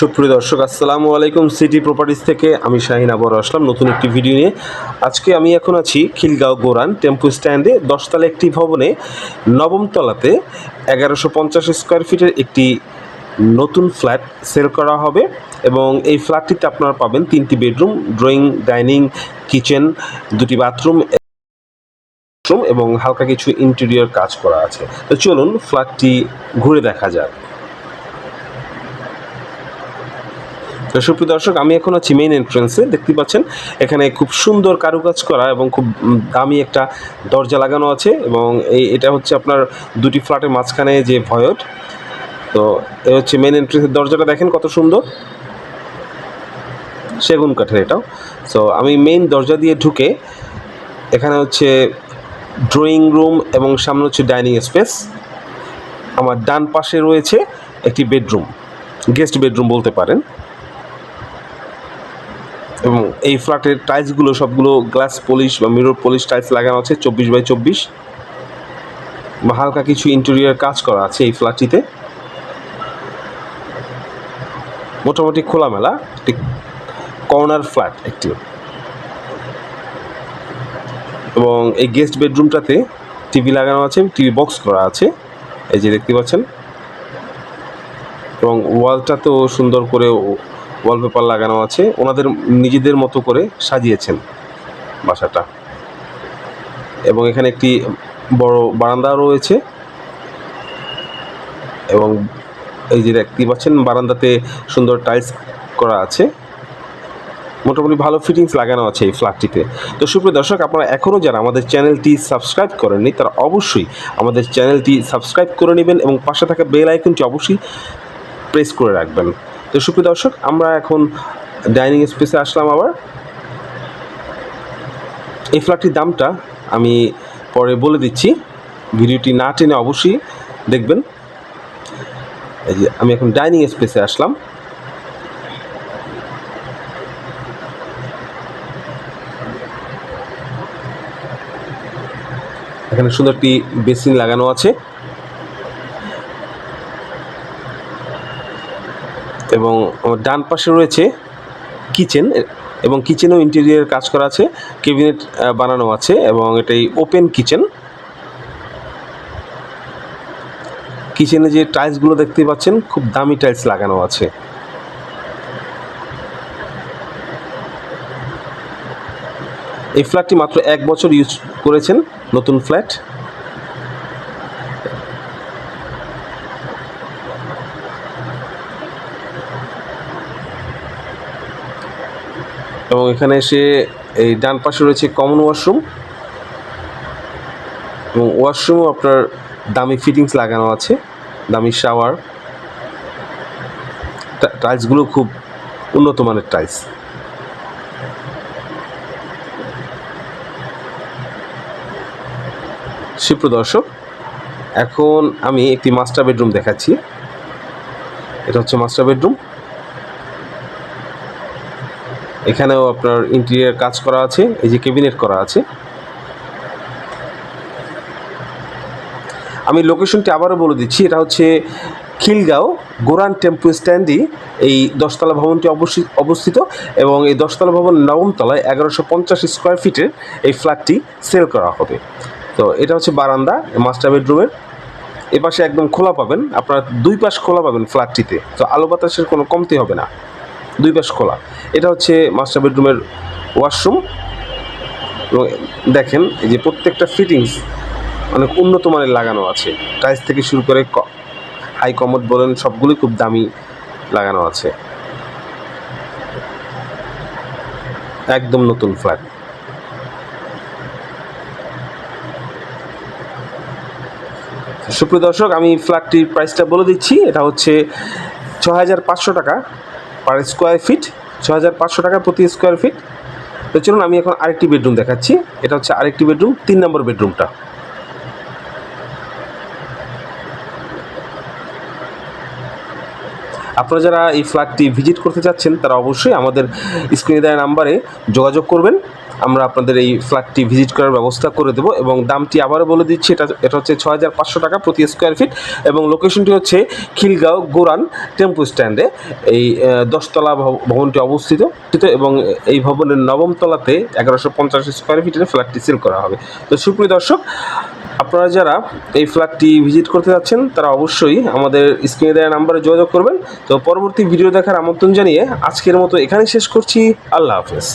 সুপ্রিয় দর্শক, আসসালামু আলাইকুম সিটি প্রপার্টিস থেকে আমি শাহিন আবর আসলাম নতুন একটি ভিডিও নিয়ে। আজকে আমি এখন আছি খিলগাঁও গোরান টেম্পু স্ট্যান্ডে দশতলা একটি ভবনে নবম তলাতে এগারোশো পঞ্চাশ স্কোয়ার ফিটের একটি নতুন ফ্ল্যাট সেল করা হবে এবং এই ফ্ল্যাটটিতে আপনারা পাবেন তিনটি বেডরুম, ড্রয়িং, ডাইনিং, কিচেন, দুটি বাথরুম বাথরুম এবং হালকা কিছু ইন্টেরিয়র কাজ করা আছে। তো চলুন ফ্ল্যাটটি ঘুরে দেখা যাক। সুপ্রিয় দর্শক, আমি এখন আছি মেইন এন্ট্রেন্সে দেখতে পাচ্ছেন, এখানে খুব সুন্দর কারুকাজ করা এবং খুব দামি একটা দরজা লাগানো আছে এবং এই, এটা হচ্ছে আপনার দুটি ফ্ল্যাটের মাঝখানে যে ভয়ট তো এ হচ্ছে মেইন এন্ট্রেন্সের দরজাটা দেখেন কত সুন্দর। সেগুন কাঠের এটাও। সো আমি মেইন দরজা দিয়ে ঢুকে এখানে হচ্ছে ড্রয়িং রুম এবং সামনে হচ্ছে ডাইনিং স্পেস আমার ডান পাশে রয়েছে একটি বেডরুম গেস্ট বেডরুম বলতে পারেন। এই ফ্ল্যাটের টাইলসগুলো সবগুলো গ্লাস পলিশ বা মিরর পলিশ টাইলস লাগানো আছে, চব্বিশ বাই চব্বিশ। বা হালকা কিছু ইন্টেরিয়ার কাজ করা আছে এই ফ্ল্যাটটিতে। মোটামুটি খোলামেলা, একটি কর্নার ফ্ল্যাট একটি। এবং এই গেস্ট বেডরুমটাতে টিভি লাগানো আছে টিভি বক্স করা আছে, এই যে দেখতে পাচ্ছেন। এবং ওয়ালটা তো সুন্দর করে ওয়ালপেপার লাগানো আছে। ওনাদের নিজেদের মতো করে সাজিয়েছেন বাসাটা। এবং এখানে একটি বড় বারান্দা রয়েছে। এবং এই যে দেখতে পাচ্ছেন, বারান্দাতে সুন্দর টাইলস করা আছে। মোটামুটি ভালো ফিটিংস লাগানো আছে এই ফ্ল্যাটটিতে। তো সুপ্রিয় দর্শক, আপনারা এখনও যারা আমাদের চ্যানেলটি সাবস্ক্রাইব করেননি, তারা অবশ্যই আমাদের চ্যানেলটি সাবস্ক্রাইব করে নেবেন এবং পাশে থাকা বেল আইকনটি অবশ্যই প্রেস করে রাখবেন। তো সুপ্রিয় দর্শক, আমরা এখন ডাইনিং স্পেসে আসলাম আবার। এই ফ্ল্যাটটির দামটা আমি পরে বলে দিচ্ছি। ভিডিওটি না টেনে অবশ্যই দেখবেন। এই যে, আমি এখন ডাইনিং স্পেসে আসলাম। এখানে সুন্দর একটি বেসিন লাগানো আছে। এবং ডান পাশে রয়েছে কিচেন এবং কিচেনও ইন্টেরিয়ার কাজ করা আছে কেবিনেট বানানো আছে এবং এটাই ওপেন কিচেন কিচেনে যে টাইলসগুলো দেখতে পাচ্ছেন, খুব দামি টাইলস লাগানো আছে। এই ফ্ল্যাটটি মাত্র এক বছর ইউজ করেছেন নতুন ফ্ল্যাট এবং এখানে এসে এই ডান পাশে রয়েছে কমন ওয়াশরুম এবং ওয়াশরুমও আপনার দামি ফিটিংস লাগানো আছে, দামি শাওয়ার টাইলসগুলো খুব উন্নত মানের টাইলস সুপ্রদর্শক এখন আমি একটি মাস্টার বেডরুম দেখাচ্ছি। এটা হচ্ছে মাস্টার বেডরুম এখানেও আপনার ইন্টেরিয়ার কাজ করা আছে, এই যে ক্যাবিনেট করা আছে। আমি লোকেশনটি আবারও বলে দিচ্ছি, এটা হচ্ছে খিলগাঁও গোরান টেম্পু স্ট্যান্ডই এই দশতলা ভবনটি অবস্থি- অবস্থিত এবং এই দশতলা ভবন নবম তলায় এগারোশো পঞ্চাশ স্কোয়ার ফিটের এই ফ্ল্যাটটি সেল করা হবে। তো এটা হচ্ছে বারান্দা মাস্টার বেডরুমের এপাশে একদম খোলা পাবেন, আপনারা দুই পাশ খোলা পাবেন ফ্ল্যাটটিতে তো আলো বাতাসের কোনো কমতি হবে না। দুই পাশ খোলা। এটা হচ্ছে মাস্টার বেডরুমের ওয়াশরুম এবং দেখেন, এই যে প্রত্যেকটা ফিটিংস অনেক উন্নত মানের লাগানো আছে। টাইলস থেকে শুরু করে হাই কমোড বলেন, সবগুলোই খুব দামি লাগানো আছে। একদম নতুন ফ্ল্যাট সুপ্রিয় দর্শক, আমি ফ্ল্যাটটির প্রাইসটা বলে দিচ্ছি। এটা হচ্ছে ছ হাজার পাঁচশো টাকা। পার স্কোয়ার ফিট ছ হাজার পাঁচশো টাকা প্রতি স্কোয়ার ফিট তো চলুন, আমি এখন আরেকটি বেডরুম দেখাচ্ছি। এটা হচ্ছে আরেকটি বেডরুম তিন নম্বর বেডরুমটা আপনারা যারা এই ফ্ল্যাটটি ভিজিট করতে চাচ্ছেন, তারা অবশ্যই আমাদের স্ক্রিনে দেওয়া নাম্বারে যোগাযোগ করবেন। আমরা আপনাদের এই ফ্ল্যাটটি ভিজিট করার ব্যবস্থা করে দেবো এবং দামটি আবারও বলে দিচ্ছি, এটা এটা হচ্ছে ছয় হাজার পাঁচশো টাকা প্রতি স্কোয়ার ফিট এবং লোকেশনটি হচ্ছে খিলগাঁও গোরান টেম্পু স্ট্যান্ডে। এই দশতলা ভব- ভবনটি অবস্থিত। এবং এই ভবনের নবম তলাতে এগারোশো পঞ্চাশ স্কোয়ার ফিটের ফ্ল্যাটটি সেল করা হবে। তো সুপ্রিয় দর্শক আপনারা যারা এই ফ্ল্যাটটি ভিজিট করতে যাচ্ছেন, তারা অবশ্যই আমাদের স্ক্রিনে দেওয়া নাম্বারে যোগাযোগ করবেন। তো পরবর্তী ভিডিও দেখার আমন্ত্রণ জানিয়ে আজকের মতো এখানেই শেষ করছি। আল্লাহ হাফেজ।